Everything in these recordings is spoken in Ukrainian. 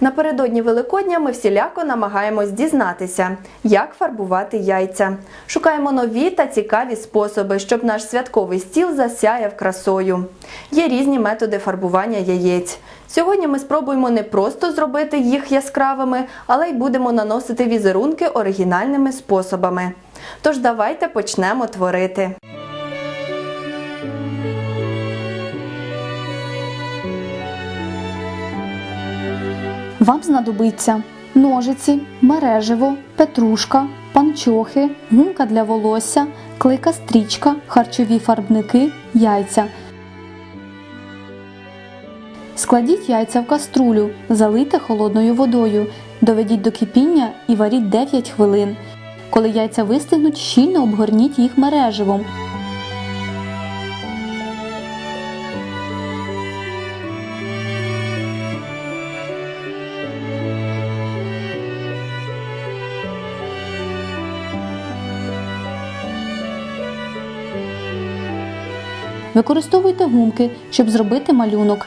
Напередодні Великодня ми всіляко намагаємось дізнатися, як фарбувати яйця. Шукаємо нові та цікаві способи, щоб наш святковий стіл засяяв красою. Є різні методи фарбування яєць. Сьогодні ми спробуємо не просто зробити їх яскравими, але й будемо наносити візерунки оригінальними способами. Тож давайте почнемо творити. Вам знадобиться ножиці, мереживо, петрушка, панчохи, гумка для волосся, клейка стрічка, харчові фарбники, яйця. Складіть яйця в каструлю, залийте холодною водою, доведіть до кипіння і варіть 9 хвилин. Коли яйця вистигнуть, щільно обгорніть їх мереживом. Використовуйте гумки, щоб зробити малюнок.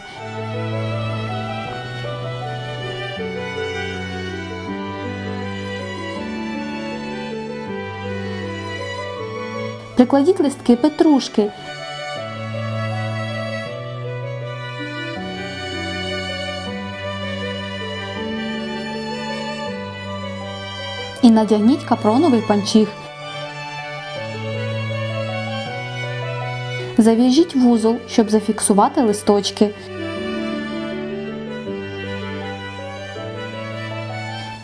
Прикладіть листки петрушки. І надягніть капроновий панчіх. Зав'яжіть вузол, щоб зафіксувати листочки.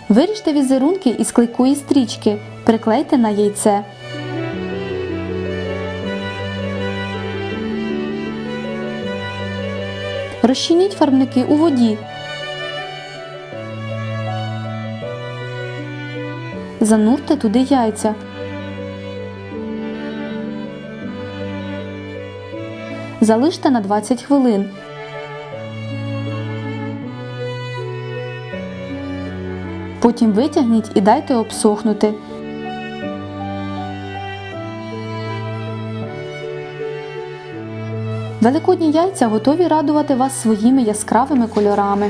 Виріжте візерунки із клейкої стрічки, приклейте на яйце. Розчиніть фарбники у воді. Занурте туди яйця. Залиште на 20 хвилин. Потім витягніть і дайте обсохнути. Великодні яйця готові радувати вас своїми яскравими кольорами.